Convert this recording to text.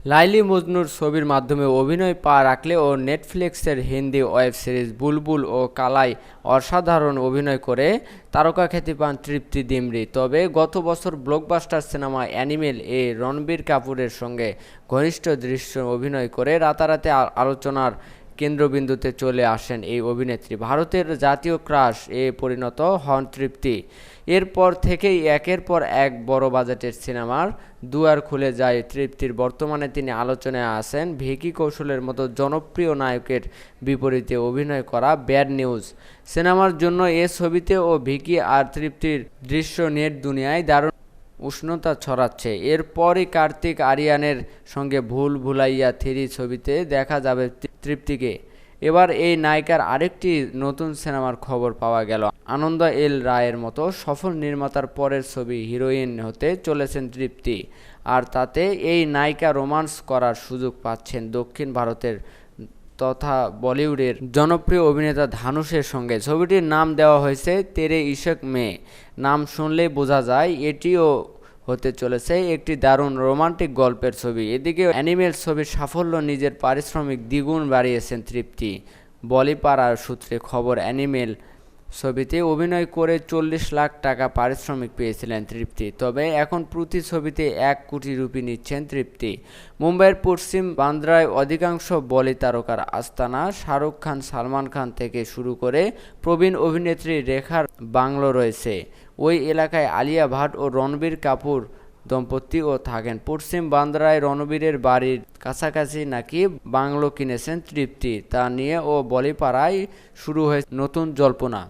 লাইলি মজনুর ছবির মাধ্যমে অভিনয় পা রাখলে ও নেটফ্লিক্সের হিন্দি ওয়েব সিরিজ বুলবুল ও কালাই অসাধারণ অভিনয় করে তারকা খ্যাতি পান তৃপ্তি দিমরি তবে গত বছর ব্লকবাস্টার সিনেমা অ্যানিমেল এ রণবীর কাপুরের সঙ্গে ঘনিষ্ঠ দৃশ্য অভিনয় করে রাতারাতি আলোচনার কেন্দ্রবিন্দুতে চলে আসেন এই অভিনেত্রী। ভারতের জাতীয় ক্রাশ এ পরিণত হন তৃপ্তি। এরপর থেকেই একের পর এক বড় বাজেটের সিনেমার দুয়ার খুলে যায় তৃপ্তির। বর্তমানে তিনি আলোচনায় আসেন ভিকি কৌশলের মতো জনপ্রিয় নায়কের বিপরীতে অভিনয় করা ব্যাড নিউজ। সিনেমার জন্য এ ছবিতে ও ভিকি আর তৃপ্তির দৃশ্য নেট দুনিয়ায় দারুণ উষ্ণতা ছড়াচ্ছে। এরপরই কার্তিক আরিয়ানের সঙ্গে ভুল ভুলাইয়া থ্রি ছবিতে দেখা যাবে তৃপ্তিকে। এবার এই নায়িকার আরেকটি নতুন সিনেমার খবর পাওয়া গেল। আনন্দ এল রায়ের মতো সফল নির্মাতার পরের ছবি হিরোইন হতে চলেছেন তৃপ্তি। আর তাতে এই নায়িকা রোমান্স করার সুযোগ পাচ্ছেন দক্ষিণ ভারতের তথা বলিউডের জনপ্রিয় অভিনেতা ধানুষের সঙ্গে। ছবিটির নাম দেওয়া হয়েছে তেরে ইশক মে। নাম শুনলেই বোঝা যায়, এটিও হতে চলেছে একটি দারুণ রোমান্টিক গল্পের ছবি। এদিকে অ্যানিমেল ছবির সাফল্য নিজের পারিশ্রমিক দ্বিগুণ বাড়িয়েছেন তৃপ্তি। বলিপাড়ার সূত্রে খবর, অ্যানিমেল ছবিতে অভিনয় করে চল্লিশ লাখ টাকা পারিশ্রমিক পেয়েছিলেন তৃপ্তি, তবে এখন প্রতি ছবিতে এক কোটি রুপি নিচ্ছেন তৃপ্তি। মুম্বাইয়ের পশ্চিম বান্দ্রায় অধিকাংশ বলি তারকার আস্তানা, শাহরুখ খান, সালমান খান থেকে শুরু করে প্রবীণ অভিনেত্রী রেখার বাংলো রয়েছে। ওই এলাকায় আলিয়া ভাট ও রণবীর কাপুর দম্পতিও থাকেন। পশ্চিম বান্দ্রায় রণবীরের বাড়ির কাছাকাছি নাকি বাংলো কিনেছেন তৃপ্তি, তা নিয়ে ও বলিপাড়ায় শুরু হয়েছে নতুন জল্পনা।